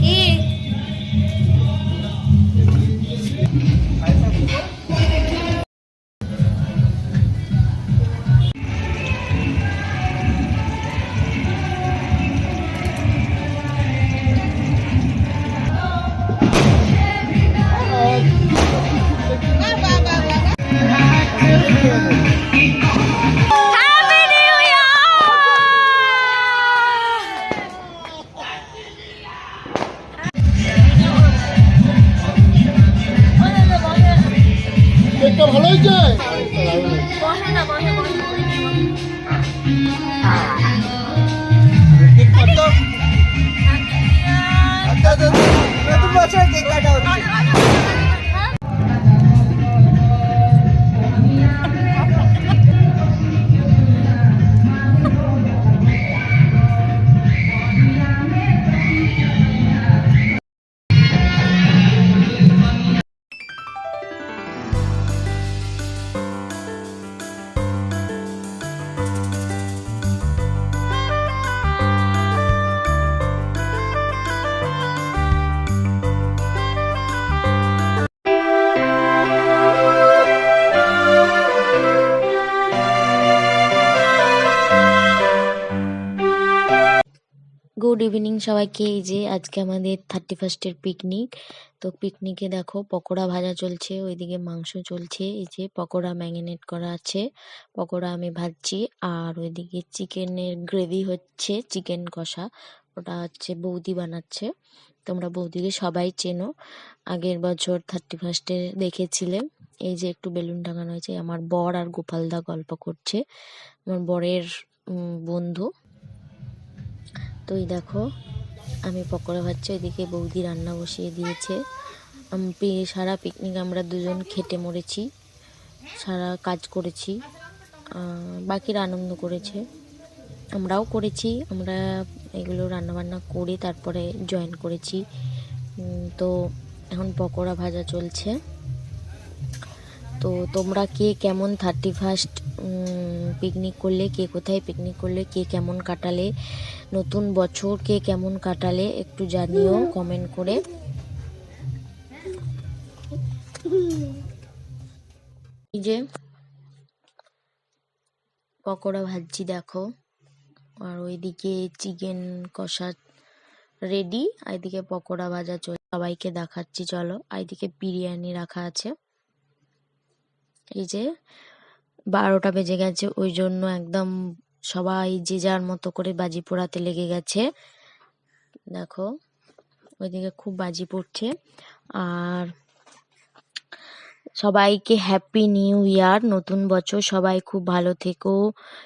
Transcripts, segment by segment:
কি কেকটা ভালো হয়েছে নতুন বছর কেক গুড ইভিনিং সবাইকে। এই যে আজকে আমাদের থার্টি ফার্স্টের পিকনিক তো পিকনিকে দেখো পকোড়া ভাজা চলছে, ওইদিকে মাংস চলছে। এই যে পকোড়া ম্যারিনেট করা আছে। পকোড়া আমি ভাজছি। আর ওইদিকে চিকেনের গ্রেভি হচ্ছে, চিকেন কষা। ওটা হচ্ছে বৌদি বানাচ্ছে। তোমরা বৌদিকে সবাই চেনো। আগের বছর থার্টি ফার্স্টে দেখেছিলে। এই যে একটু বেলুন টাঙানো হয়েছে। আমার বর আর গোপালদা গল্প করছে। আমার বরের বন্ধু। তো এই দেখো, আমি পকোড়া ভাজছি, ওইদিকে বৌদি রান্না বসিয়ে দিয়েছে। সারা পিকনিক আমরা দুজন খেটে মরেছি, সারা কাজ করেছি বাকিরা আনন্দ করেছে। আমরাও করেছি, আমরা এগুলো রান্নাবান্না করে তারপরে জয়েন করেছি। তো এখন পকোড়া ভাজা চলছে। তো তোমরা কে কেমন থার্টি ফার্স্ট পিকনিক করলে, কে কোথায় পিকনিক করলে, কে কেমন কাটালে, নতুন বছর কে কেমন কাটালে, একটু জানিও কমেন্ট করে। যে, পকোড়া ভাজছি, দেখো। আর ওইদিকে চিকেন কষা রেডি এদিকে পকোড়া ভাজা চল সবাইকে দেখাচ্ছি, চলো। এদিকে বিরিয়ানি রাখা আছে। এই যে বারোটা বেজে গেছে, ওই জন্য একদম সবাই যে যার মতো করে বাজি পোড়াতে লেগে গেছে। দেখো, ওইদিকে খুব বাজি পড়ছে। আর সবাইকে হ্যাপি নিউ ইয়ার নতুন বছর, সবাই খুব ভালো থেকো,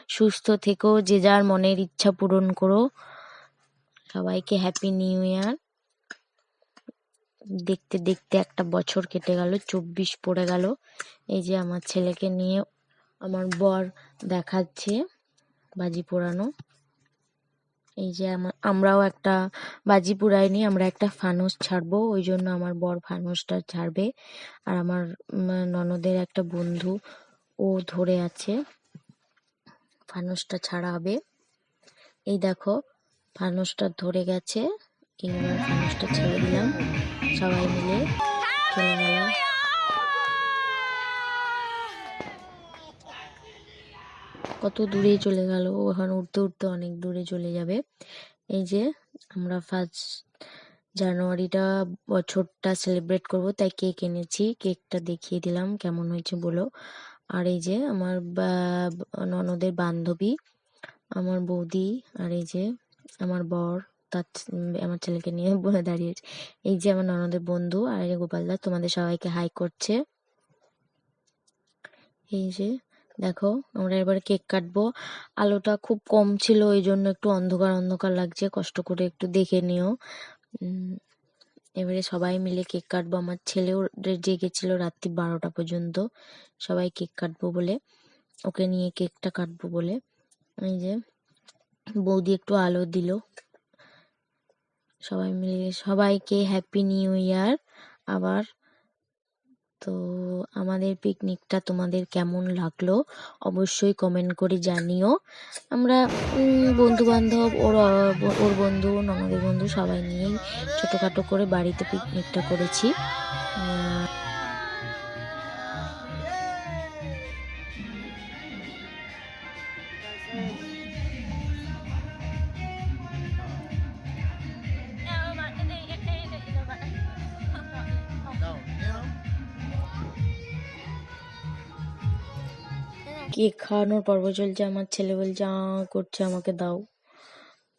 সুস্থ থেকো, যে যার মনের ইচ্ছা পূরণ করো। সবাইকে হ্যাপি নিউ ইয়ার দেখতে দেখতে একটা বছর কেটে গেল, চব্বিশ পড়ে গেল। এই যে আমার ছেলেকে নিয়ে আমার বর দেখাচ্ছে বাজি পোড়ানো। এই যে আমার আমরাও একটা বাজি পুরাইনি আমরা একটা ফানুস ছাড়বো, ওই জন্য আমার বর ফানুসটা ছাড়বে। আর আমার ননদের একটা বন্ধু, ও ধরে আছে, ফানুসটা ছাড়া হবে। এই দেখো, ফানুসটা ধরে গেছে এইবার ফানুসটা ছেড়ে দিলাম, সবাই মিলে চলে গেল কত দূরে চলে গেল। ও এখন উঠতে উঠতে অনেক দূরে চলে যাবে। এই যে আমরা ফার্স্ট জানুয়ারিটা বছরটা সেলিব্রেট করব, তাই কেক এনেছি। কেকটা দেখিয়ে দিলাম, কেমন হয়েছে বলো। আর এই যে আমার ননদের বান্ধবী, আমার বৌদি, আর এই যে আমার বর, তার আমার ছেলেকে নিয়ে বলে দাঁড়িয়েছে এই যে আমার ননদের বন্ধু, আর গোপালদা তোমাদের সবাইকে হাই করছে। এই যে দেখো আমরা এবার কেক কাটবো। আলোটা খুব কম ছিল ওই জন্য একটু অন্ধকার অন্ধকার লাগছে, কষ্ট করে একটু দেখে নিও। এবারে সবাই মিলে কেক কাটবো। আমার ছেলেও জেগেছিল রাত্রি বারোটা পর্যন্ত। সবাই কেক কাটবো বলে, ওকে নিয়ে কেকটা কাটবো বলে। এই যে, বৌদি একটু আলো দিল। সবাই মিলে, সবাইকে হ্যাপি নিউ ইয়ার আবার তো আমাদের পিকনিকটা তোমাদের কেমন লাগল অবশ্যই কমেন্ট করে জানিও। আমরা বন্ধু বান্ধব ওর ওর বন্ধু, ননদের বন্ধু সবাই নিয়েই ছোটোখাটো করে বাড়িতে পিকনিকটা করেছি। কেক খাওয়ানোর পর্ব চলছে? আমার ছেলে বলছে, আ, করছে, আমাকে দাও।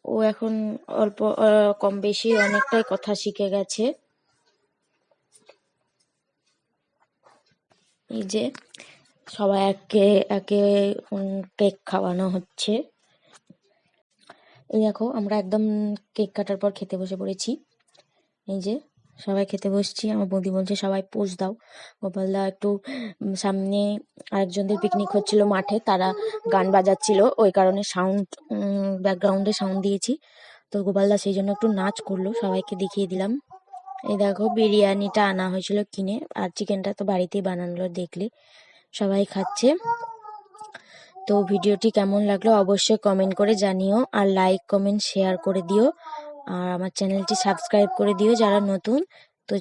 ও এখন অল্প কম বেশি অনেকটাই কথা শিখে গেছে। এই যে সবাই একে একে কেক খাওয়ানো হচ্ছে। এই দেখো, আমরা একদম কেক কাটার পর খেতে বসে পড়েছি। এই যে সবাই খেতে বসছি। আমার বৌদি বলছে, সবাই পোজ দাও। গোপালদা একটু সামনে আরেকজনদের পিকনিক হচ্ছিল মাঠে, তারা গান বাজাচ্ছিল। ওই কারণে সাউন্ড ব্যাকগ্রাউন্ডে সাউন্ড দিয়েছি। তো গোপালদা সেই জন্য একটু নাচ করল, সবাইকে দেখিয়ে দিলাম। এই দেখো, বিরিয়ানিটা আনা হয়েছিল কিনে, আর চিকেনটা তো বাড়িতেই বানানো দেখলে। সবাই খাচ্ছে। তো ভিডিওটি কেমন লাগল অবশ্যই কমেন্ট করে জানিও, আর লাইক কমেন্ট শেয়ার করে দিও। আর আমার চ্যানেলটি সাবস্ক্রাইব করে দিও যারা নতুন। তো